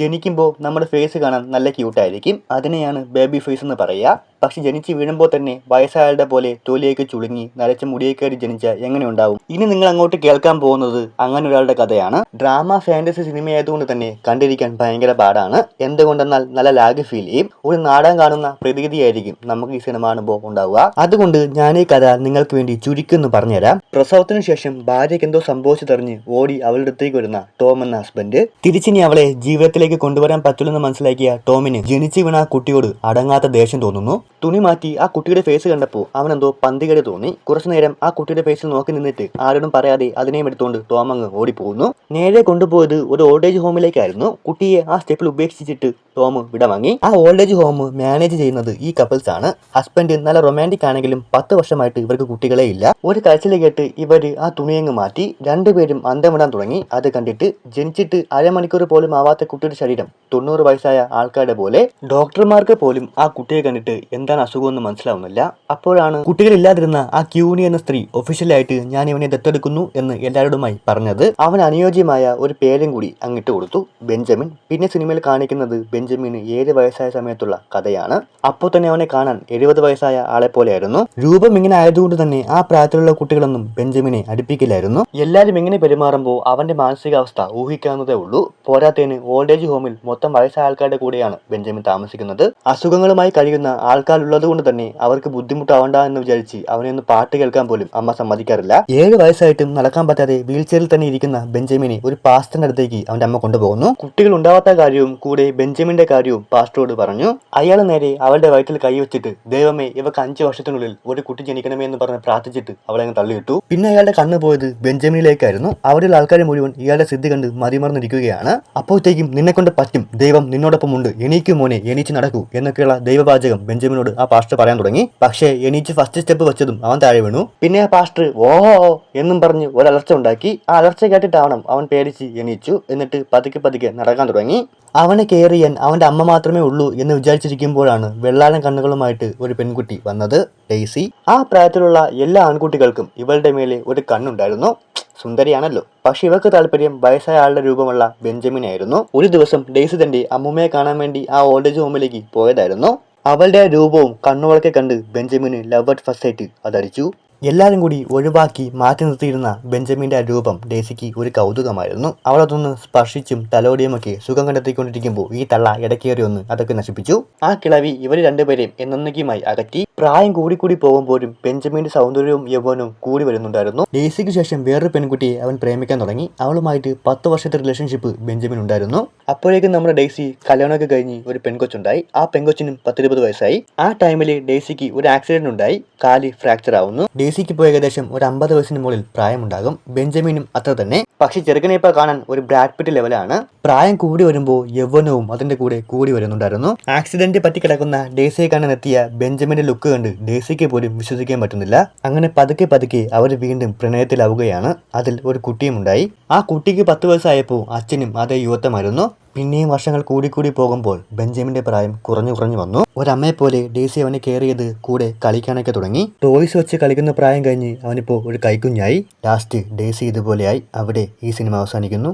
ജനിക്കുമ്പോൾ നമ്മുടെ ഫേസ് കാണാൻ നല്ല ക്യൂട്ടായിരിക്കും അതിനെയാണ് ബേബി ഫേസ് എന്ന് പറയുക. പക്ഷെ ജനിച്ച് വീഴുമ്പോൾ തന്നെ വയസ്സായാളുടെ പോലെ തൊലിയൊക്കെ ചുളുങ്ങി നരച്ച മുടിയേക്കറി ജനിച്ച എങ്ങനെ ഉണ്ടാവും? ഇനി നിങ്ങൾ അങ്ങോട്ട് കേൾക്കാൻ പോകുന്നത് അങ്ങനെ ഒരാളുടെ കഥയാണ്. ഡ്രാമ ഫാന്റസി സിനിമയായതുകൊണ്ട് തന്നെ കണ്ടിരിക്കാൻ ഭയങ്കര പാടാണ്. എന്തുകൊണ്ടെന്നാൽ നല്ല ലാഗ് ഫീൽ ചെയ്യും. ഒരു നാടകം കാണുന്ന പ്രതീതിയായിരിക്കും നമുക്ക് ഈ സിനിമ കാണുമ്പോൾ ഉണ്ടാവുക. അതുകൊണ്ട് ഞാൻ ഈ കഥ നിങ്ങൾക്ക് വേണ്ടി ചുരുക്കുന്നു പറഞ്ഞുതരാം. പ്രസവത്തിന് ശേഷം ഭാര്യയ്ക്ക് എന്തോ സംഭവിച്ചതറിഞ്ഞ് ഓടി അവളുടെ അടുത്തേക്ക് വരുന്ന ടോം എന്ന ഹസ്ബൻഡ്. തിരിച്ചിനി അവളെ ജീവിതത്തിലേക്ക് കൊണ്ടുവരാൻ പറ്റില്ലെന്ന് മനസ്സിലാക്കിയ ടോമിന് ജനിച്ചു വീണ കുട്ടിയോട് അടങ്ങാത്ത ദേഷ്യം തോന്നുന്നു. തുണി മാറ്റി ആ കുട്ടിയുടെ ഫേസ് കണ്ടപ്പോൾ അവനെന്തോ പന്തികേട് തോന്നി. കുറച്ചു നേരം ആ കുട്ടിയുടെ ഫേസിൽ നോക്കി നിന്നിട്ട് ആരോടും പറയാതെ അതിനെയും എടുത്തുകൊണ്ട് ടോം അങ്ങ് ഓടിപ്പോകുന്നു. നേരെ കൊണ്ടുപോയത് ഒരു ഓൾഡ് ഏജ് ഹോമിലേക്കായിരുന്നു കുട്ടിയെ ആ സ്റ്റെപ്പിൽ ഉപേക്ഷിച്ചിട്ട് ടോം വിടവാങ്ങി. ആ ഓൾഡ് ഏജ് ഹോം മാനേജ് ചെയ്യുന്നത് ഈ കപ്പിൾസ് ആണ്. ഹസ്ബൻഡ് നല്ല റൊമാന്റിക് ആണെങ്കിലും പത്ത് വർഷമായിട്ട് ഇവർക്ക് കുട്ടികളെ ഇല്ല. ഒരു കരച്ചിൽ കേട്ട് ഇവർ ആ തുണിയങ്ങ് മാറ്റി. രണ്ടുപേരും അന്തമിടാൻ തുടങ്ങി. അത് കണ്ടിട്ട് ജനിച്ചിട്ട് അരമണിക്കൂർ പോലും ആവാത്ത കുട്ടിയുടെ ശരീരം തൊണ്ണൂറ് വയസ്സായ ആൾക്കാരുടെ പോലെ. ഡോക്ടർമാർക്ക് പോലും ആ കുട്ടിയെ കണ്ടിട്ട് എന്താണ് അസുഖമെന്ന് മനസ്സിലാവുന്നില്ല. അപ്പോഴാണ് കുട്ടികളില്ലാതിരുന്ന ആ ക്യൂനി എന്ന സ്ത്രീ ഒഫീഷ്യലായിട്ട് ഞാൻ ഇവനെ ദത്തെടുക്കുന്നു എന്ന് എല്ലാവരോടുമായി പറഞ്ഞത്. അവൻ അനുയോജ്യമായ ഒരു പേരും കൂടി അങ്ങിട്ട് കൊടുത്തു. ബെഞ്ചമിൻ. പിന്നെ സിനിമയിൽ കാണിക്കുന്നത് ബെഞ്ചമിന് ഏഴ് വയസ്സായ സമയത്തുള്ള കഥയാണ്. അപ്പോൾ തന്നെ അവനെ കാണാൻ എഴുപത് വയസ്സായ ആളെ പോലെയായിരുന്നു. രൂപം ഇങ്ങനെ ആയതുകൊണ്ട് തന്നെ ആ പ്രായത്തിലുള്ള കുട്ടികളൊന്നും ബെഞ്ചമിനെ അടുപ്പിക്കില്ലായിരുന്നു. എല്ലാവരും ഇങ്ങനെ പെരുമാറുമ്പോൾ അവന്റെ മാനസികാവസ്ഥ ഊഹിക്കാവുന്നതേ ഉള്ളൂ. പോരാത്തതിന് ഓൾഡ് ഏജ് ഹോമിൽ മൊത്തം വയസ്സായ ആൾക്കാരുടെ കൂടെയാണ് ബെഞ്ചമിൻ താമസിക്കുന്നത്. അസുഖങ്ങളുമായി കഴിയുന്ന ആൾക്കാരുള്ളത് കൊണ്ട് തന്നെ അവർക്ക് ബുദ്ധിമുട്ടാവണ്ട എന്ന് വിചാരിച്ച് ഒന്ന് പാട്ട് കേൾക്കാൻ പോലും അമ്മ സമ്മതിക്കാറില്ല. ഏഴ് വയസ്സായിട്ടും നടക്കാൻ പറ്റാതെ വീൽ ചെയറിൽ തന്നെ ഇരിക്കുന്ന ബെഞ്ചമിനെ ഒരു പാസ്റ്ററിന്റെ അടുത്തേക്ക് അവന്റെ അമ്മ കൊണ്ടുപോകുന്നു. കുട്ടികൾ ഉണ്ടാവാത്ത കാര്യവും കൂടെ ബെഞ്ചമിന്റെ കാര്യവും പാസ്റ്ററോട് പറഞ്ഞു. അയാൾ നേരെ അവളുടെ വയറ്റിൽ കൈവച്ചിട്ട് ദൈവമേ ഇവക്ക് അഞ്ചു വർഷത്തിനുള്ളിൽ ഒരു കുട്ടി ജനിക്കണമേ എന്ന് പറഞ്ഞ് പ്രാർത്ഥിച്ചിട്ട് അവളെ അങ്ങ് തള്ളിയിട്ടു. പിന്നെ അയാളുടെ കണ്ണ് പോയത് ബെഞ്ചമിനിലേക്കായിരുന്നു. അവിടെയുള്ള ആൾക്കാർ മുഴുവൻ ഇയാളുടെ സിദ്ധി കണ്ട് മതിമറന്നിരിക്കുകയാണ്. അപ്പോഴത്തേക്കും നിന്നെ കൊണ്ട് പറ്റും. ദൈവം നിന്നോടൊപ്പം ഉണ്ട് എണീക്കും മോനെ എണീച്ച് നടക്കൂ എന്നൊക്കെയുള്ള ദൈവവാചകം ബെഞ്ചമിനോട് ആ പാസ്റ്റർ പറയാൻ തുടങ്ങി. പക്ഷേ എണീച്ച് ഫസ്റ്റ് സ്റ്റെപ്പ് വെച്ചതും അവൻ താഴെ വീണു. പിന്നെ ആ പാസ്റ്റർ ഓ എന്നും പറഞ്ഞ് ഒരു അലർച്ച ഉണ്ടാക്കി. ആ അലർച്ച കേട്ടിട്ടാവണം അവൻ പേടിച്ച് എണീച്ചു. എന്നിട്ട് പതുക്കെ പതുക്കെ നടക്കാൻ തുടങ്ങി. അവനെ കെയർ ചെയ്യാൻ അവന്റെ അമ്മ മാത്രമേ ഉള്ളൂ എന്ന് വിചാരിച്ചിരിക്കുമ്പോഴാണ് വെള്ളാരം കണ്ണുകളുമായിട്ട് ഒരു പെൺകുട്ടി വന്നത്. ഡെയ്സി. ആ പ്രായത്തിലുള്ള എല്ലാ ആൺകുട്ടികൾക്കും ഇവളുടെ മേലെ ഒരു കണ്ണുണ്ടായിരുന്നു. സുന്ദരിയാണല്ലോ. പക്ഷെ ഇവർക്ക് താല്പര്യം വയസ്സായ ആളുടെ രൂപമുള്ള ബെഞ്ചമിൻ ആയിരുന്നു ഒരു ദിവസം ഡെയ്സി തന്റെ അമ്മുമ്മയെ കാണാൻ വേണ്ടി ആ ഓൾഡേജ് ഹോമിലേക്ക് പോയതായിരുന്നു. അവളുടെ രൂപവും കണ്ണുകളൊക്കെ കണ്ട് ബെഞ്ചമിന് ലവ് അറ്റ് ഫസ്റ്റ് അതടിച്ചു. എല്ലാവരും കൂടി ഒഴിവാക്കി മാറ്റി നിർത്തിയിരുന്ന ബെഞ്ചമിന്റെ രൂപം ഡേസിക്ക് ഒരു കൗതുകമായിരുന്നു. അവളതൊന്ന് സ്പർശിച്ചും തലോടിയുമൊക്കെ സുഖം കണ്ടെത്തിക്കൊണ്ടിരിക്കുമ്പോൾ ഈ തള്ള ഇടക്കേറി ഒന്ന് അതൊക്കെ നശിപ്പിച്ചു. ആ കിളവി ഇവർ രണ്ടുപേരെയും എന്നൊന്നുകയുമായി അകറ്റി. പ്രായം കൂടി കൂടി പോകുമ്പോഴും ബെഞ്ചമിന്റെ സൗന്ദര്യവും യൗവനവും കൂടി വരുന്നുണ്ടായിരുന്നു. ഡേസിക്ക് ശേഷം വേറൊരു പെൺകുട്ടിയെ അവൻ പ്രേമിക്കാൻ തുടങ്ങി. അവളുമായിട്ട് പത്ത് വർഷത്തെ റിലേഷൻഷിപ്പ് ബെഞ്ചമിൻ ഉണ്ടായിരുന്നു. അപ്പോഴേക്കും നമ്മുടെ ഡേസി കല്യാണമൊക്കെ കഴിഞ്ഞ് ഒരു പെൺകൊച്ചുണ്ടായി. ആ പെൺകൊച്ചിനും പത്തിരുപത് വയസ്സായി. ആ ടൈമിൽ ഡേസിക്ക് ഒരു ആക്സിഡന്റ് ഉണ്ടായി. കാൽ ഫ്രാക്ചർ ആവുന്നു. ഡേസിക്ക് പോയ ഏകദേശം ഒരു അമ്പത് വയസ്സിന് മുകളിൽ പ്രായമുണ്ടാകും. ബെഞ്ചമിനും അത്ര തന്നെ. പക്ഷെ ചെറുക്കനെ ഇപ്പോൾ കാണാൻ ഒരു ബ്രാഡ്പിറ്റ് ലെവലാണ് പ്രായം കൂടി വരുമ്പോൾ യൗവനവും അതിന്റെ കൂടെ കൂടി വരുന്നുണ്ടായിരുന്നു. ആക്സിഡന്റ് പറ്റി കിടക്കുന്ന ഡേസിയെ കാണാൻ എത്തിയ ബെഞ്ചമിന്റെ ലുക്ക് കണ്ട് ഡേസിക്ക് പോലും വിശ്വസിക്കാൻ പറ്റുന്നില്ല. അങ്ങനെ പതുക്കെ പതുക്കെ അവർ വീണ്ടും പ്രണയത്തിലാവുകയാണ്. അതിൽ ഒരു കുട്ടിയും ഉണ്ടായി. ആ കുട്ടിക്ക് പത്ത് വയസ്സായപ്പോൾ അച്ഛനും അതേ യുവത്വമായിരുന്നു. പിന്നെയും വർഷങ്ങൾ കൂടിക്കൂടി പോകുമ്പോൾ ബെഞ്ചമിന്റെ പ്രായം കുറഞ്ഞു കുറഞ്ഞു വന്നു. ഒരമ്മയെ പോലെ ഡേസി അവനെ കെയർ ചെയ്ത് കൂടെ കളിക്കാനൊക്കെ തുടങ്ങി. ടോയ്സ് വെച്ച് കളിക്കുന്ന പ്രായം കഴിഞ്ഞ് അവനിപ്പോൾ ഒരു കൈക്കുഞ്ഞായി. ലാസ്റ്റ് ഡേസി ഇതുപോലെയായി അവിടെ ഈ സിനിമ അവസാനിക്കുന്നു.